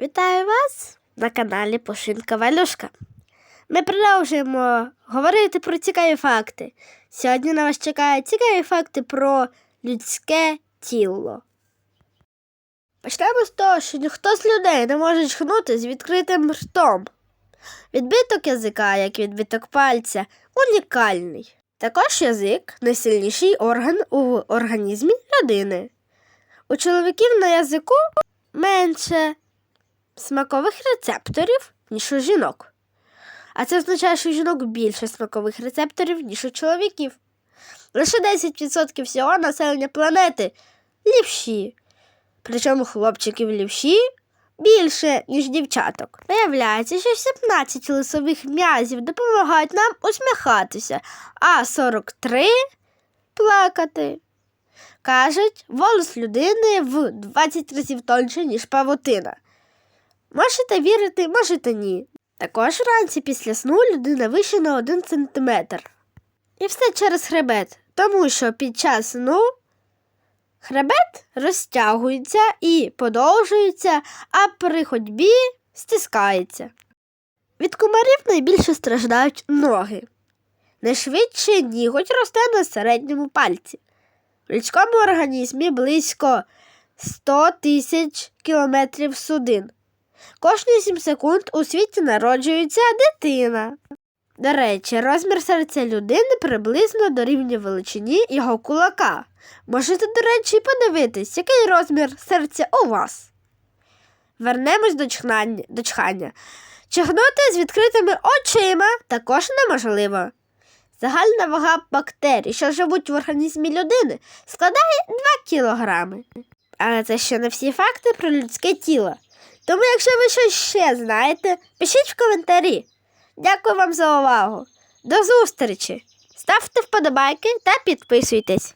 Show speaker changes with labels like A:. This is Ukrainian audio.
A: Вітаю вас на каналі Пушинка Валюшка. Ми продовжуємо говорити про цікаві факти. Сьогодні на вас чекають цікаві факти про людське тіло. Почнемо з того, що ніхто з людей не може чхнути з відкритим ртом. Відбиток язика, як відбиток пальця, унікальний. Також язик найсильніший орган у організмі людини. У чоловіків на язику менше смакових рецепторів, ніж у жінок. А це означає, що у жінок більше смакових рецепторів, ніж у чоловіків. Лише 10% всього населення планети лівші. Причому хлопчиків лівші більше, ніж дівчаток. Виявляється, що 17 лисових м'язів допомагають нам усміхатися, а 43 плакати. Кажуть, волос людини в 20 разів тоньше, ніж павутина. Можете вірити, можете ні. Також вранці після сну людина вище на 1 см. І все через хребет, тому що під час сну хребет розтягується і подовжується, а при ходьбі стискається. Від комарів найбільше страждають ноги. Найшвидше ніготь росте на середньому пальці. В людському організмі близько 100 тисяч кілометрів судин. Кожні 7 секунд у світі народжується дитина. До речі, розмір серця людини приблизно дорівнює величині його кулака. Можете, до речі, подивитись, який розмір серця у вас. Вернемось до чхнання, до чхання. Чихнути з відкритими очима також неможливо. Загальна вага бактерій, що живуть в організмі людини, складає 2 кілограми. Але це ще не всі факти про людське тіло. Тому, якщо ви щось ще знаєте, пишіть в коментарі. Дякую вам за увагу. До зустрічі! Ставте вподобайки та підписуйтесь.